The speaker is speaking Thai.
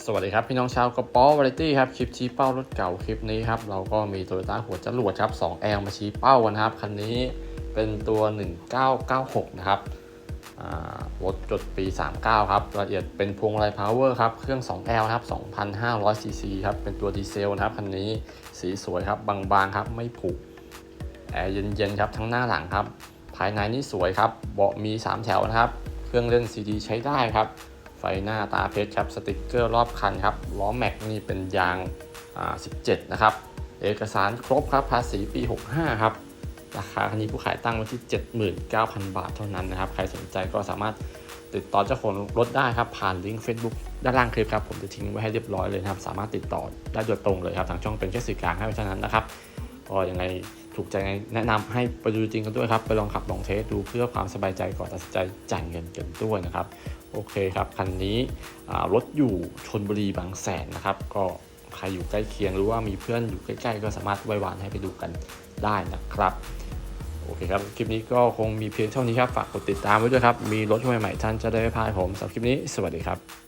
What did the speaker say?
สวัสดีครับ พี่น้องชาวกระป๋อวาไรตี้ครับ คลิปชี้เป้ารถเก่าคลิปนี้ครับ เราก็มีโตโยต้าหัวจรวดครับ 2L มาชี้เป้ากันครับ คันนี้เป็นตัว 1996 นะครับรถจดปี 39 ครับละเอียดเป็นพวงมาลัยพาวเวอร์ครับ เครื่อง 2L นะครับ 2,500ซีซีครับ เป็นตัวดีเซลนะครับ คันนี้สีสวยครับ บางๆครับ ไม่ผุแอร์เย็นๆครับ ทั้งหน้าหลังครับ ภายในนี่สวยครับ เบาะมี 3 แถวนะครับ เครื่องเล่นซีดีใช้ได้ครับ ไฟหน้าตาเพชรครับสติกเกอร์รอบคันครับล้อแม็กนี่เป็นยาง17 นะครับ เอกสารครบครับภาษีปี 65 ครับราคาคันนี้ผู้ขายตั้งไว้ที่ 79,000 บาทเท่านั้นนะครับ ใครสนใจก็สามารถติดต่อเจ้าของรถได้ครับ ผ่านลิงก์ Facebook ด้านล่างคลิปครับ ผมจะทิ้งไว้ให้เรียบร้อยเลยนะครับ สามารถติดต่อได้โดยตรงเลยครับ ทางช่องเป็นแค่สื่อกลางให้เท่านั้นนะครับก็ยังไงถูกใจไงแนะนำให้ไปดูจริงกันด้วยครับ ไปลองขับลองเทสดูเพื่อความสบายใจก่อนตัดสินใจจ่ายเงินกันด้วยนะครับ โอเคครับคันนี้รถอยู่ชนบุรีบางแสนนะครับ ก็ใครอยู่ใกล้เคียงหรือว่ามีเพื่อนอยู่ใกล้ๆ ก็สามารถไว้วานให้ไปดูกันได้นะครับโอเคครับ คลิปนี้ก็คงมีเพียงเท่านี้ครับ ฝากกดติดตามไว้ด้วยครับ มีรถใหม่ๆท่านจะได้ไม่พลาดผมสำหรับคลิปนี้ สวัสดีครับ